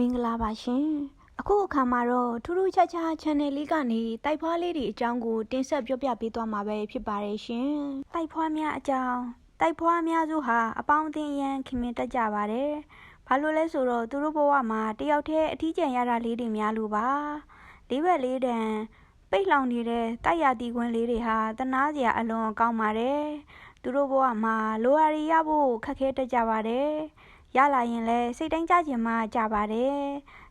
မင်္ဂလာပါရှင်အခုအခါမှာတော့ထူးထူးခြားခြား channel လေးကနေတိုက်ဖွားလေးတွေအကြောင်းကိုတင်ဆက်ပြောပြပေးသွားမှာပဲဖြစ်ပါတယ်ရှင်တိုက်ဖွားများအကြောင်းတိုက်ဖွားအများစုဟာအပေါင်းအသင်းအရန်ခင်မင်တက်ကြပါတယ်ဘာလို့လဲဆိုတော့သူတို့ဘဝမှာတယောက်တည်းအထီးကျန်ရတာလေးတွေများလို့ပါလေးဘက်လေးတန်ပိတ်လောင်နေတဲ့တိုက်ရတီခွင်းလေးတွေဟာတနာစရာအလွန်ကောင်းပါတယ်သူတို့ဘဝမှာလိုအရီရဖို့ခက်ခဲတတ်ကြပါတယ် ရလာရင်လည်းစိတ်တိုင်းကြခြင်းမှကြပါတယ်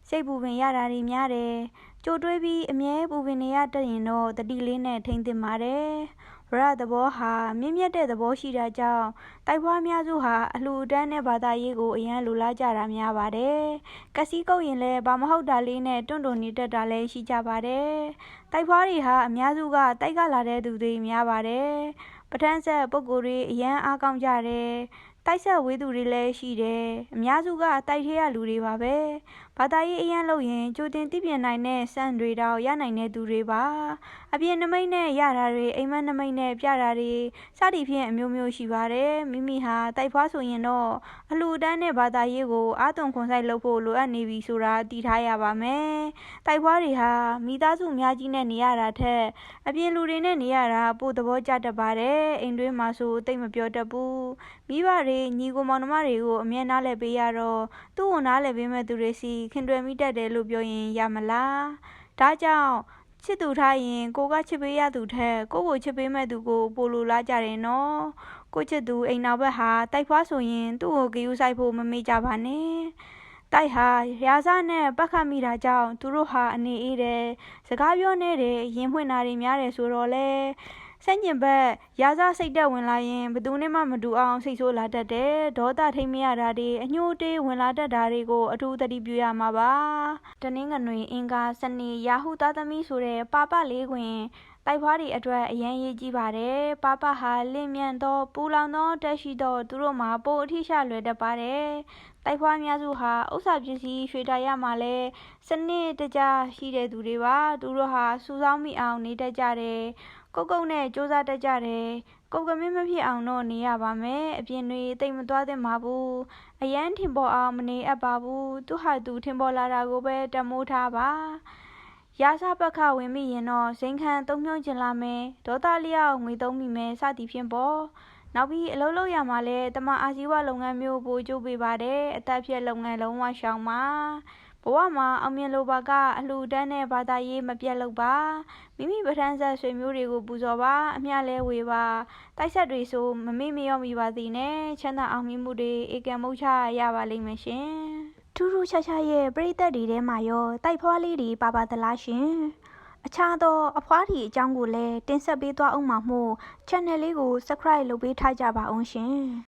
စိတ်ပူပင်ရတာတွေများတယ်ကြိုတွေးပြီးအမြဲပူပင်နေရတတ်ရင်တော့တတိလေးနဲ့ထိမ့်သိမ့်ပါတယ်ဝရသဘောဟာမြင့်မြတ်တဲ့သဘောရှိတာကြောင့်တိုက်ဖွားများစုဟာအလှူဒန်းတဲ့ဘာသာရေးကိုအရန်လိုလားကြတာများပါတယ်။ကစီကုတ်ရင်လည်းဘာမဟုတ်တာလေးနဲ့တွန့်တွန့်နေတတ်တာလည်းရှိကြပါတယ်။တိုက်ဖွားတွေဟာအများစုကတိုက်ကလာတဲ့သူတွေများပါတယ်။ပထန်းဆက်ပုံကိုယ်တွေအရန်အားကောင်းကြတယ်။တိုက်ဆက်ဝေးသူတွေလည်းရှိတယ်။အများစုကတိုက်ထဲရလူတွေပါပဲ။ဘာသာရေးအရန်လို့ရင်ကြိုတင်သိပြနိုင်တဲ့စံတွေတော့ရနိုင်တဲ့သူတွေပါ။အပြင်နမိတ်နဲ့ရတာတွေအိမ်မက်နမိတ်နဲ့ပြတာတွေစသည်ဖြင့်အမျိုးမျိုးရှိပါတယ်။မိမိဟာတိုက်ဖွားဆိုရင်တော့အလှူဒန်းတဲ့ဘာသာရေးကိုအာသွန်ခွန်ဆိုင်လုပ်ဖို့လိုအပ်နေပြီဆိုတာသိထားရပါမယ်။တိုက်ဖွားတွေဟာမိသားစုအများကြီးနဲ့နေရတာထက်အပြင်လူတွေနဲ့နေရတာပိုသဘောကျတတ်ပါတယ်။အိမ်တွင်းမှာဆိုတိတ်မပြောတတ်ဘူး။မိဘတွေညီကိုမောင်နှမတွေကိုအမြဲနားလည်ပေးရတော့သူ့ကိုနားလည်ပေးမဲ့သူတွေစီခင်တွယ်မိတတ်တယ်လို့ပြောရင်ရမလား။ဒါကြောင့်ချစ်သူထားရင်ကိုကချစ်ပေးရသူထက်ကိုကိုချစ်ပေးမဲ့သူကိုပိုလိုလားကြတယ်နော်။ကိုချစ်သူအိမ်နောက်ဘက်ဟာတိုက်ဖွားဆိုရင်သူ့ကိုဂယူဆိုင်ဖို့မမေ့ကြပါနဲ့။တိုက်ဟာရာဇနဲ့ပတ်ခတ်မိတာကြောင့်သူတို့ဟာအနေအေးတယ်စကားပြောနေတယ်ရင်ဖွင့်တာတွေများတယ်ဆိုတော့လေ ဆန့်ကျင်ဘက်ရာဇစိတ်တက်ဝင်လာရင်ဘသူနဲ့မှမတူအောင်စိတ်ဆိုးလာတတ်တယ်ဒေါသထိမ့်မရတာတွေအညှိုးတေးဝင်လာတတ်တာတွေကိုအထူးသတိပြုရမှာပါတနင်္ဂနွေအင်္ဂါစနေရာဟုသားသမီးဆိုတဲ့ပါပလေးတွင်တိုက်ဖွားတွေအတွက်အရန်ရေးကြီးပါတယ်။ပပဟာလင့်မြန်သောပူလောင်သောတက်ရှိသောသူတို့မှာပိုအထိရှလွယ်တတ်ပါတယ်။တိုက်ဖွားများစုဟာဥစ္စာပစ္စည်းရွှေတာရမှာလဲစနစ်တကျရှိတဲ့သူတွေပါ။သူတို့ဟာစူဆောင်းမိအောင်နေတတ်ကြတယ်။ ကုတ်ကုတ်နဲ့စူးစမ်းတတ်ကြတယ်။ကုတ်ကမင်းမဖြစ်အောင်တော့နေရပါမယ်။အပြင်တွေတိတ်မသွားသင့်ပါဘူး။အရန်ထင်ပေါ်အောင်မနေအပ်ပါဘူး။သူဟာသူထင်ပေါ်လာတာကိုပဲတမိုးထားပါ။ရာဇပခဝင်မိရင်တော့ဇိမ်ခံသုံးမြုံကျင်လာမယ်ဒေါသလျောက်ငွေသုံးမိမယ်စသည်ဖြင့်ပေါ့နောက်ပြီးအလုပ်လုပ်ရမှာလဲတမအာဇီဝလုပ်ငန်းမျိုးပို့ကျိုးပေးပါတယ်အသက်ဖြတ်လုပ်ငန်းလုံးဝရှောင်ပါ ဘဝမှာအောင်မြင်လိုပါကအလှူဒန်းတဲ့ဘာသာရေးမပြတ်လို့ပါမိမိပထန်းဆက်ဆွေမျိုးတွေကိုပူဇော်ပါအမျှလဲဝေပါတိုက်ဆက်တွေဆိုမမေ့မလျော့မိပါသေးနဲ့ချမ်းသာအောင်မြင်မှုတွေဧကံမုတ်ချရပါလိမ့်မယ်ရှင်ထူးထူးခြားခြားရဲ့ပြိသက်တွေထဲမှာရောတိုက်ဖွားလေးတွေပါပါသလားရှင်အခြားသောအဖွားထီအကြောင်းကိုလည်းတင်ဆက်ပေးသွားအောင်မှာမို့ channel လေးကို subscribe လုပ်ပေးထားကြပါအောင်ရှင်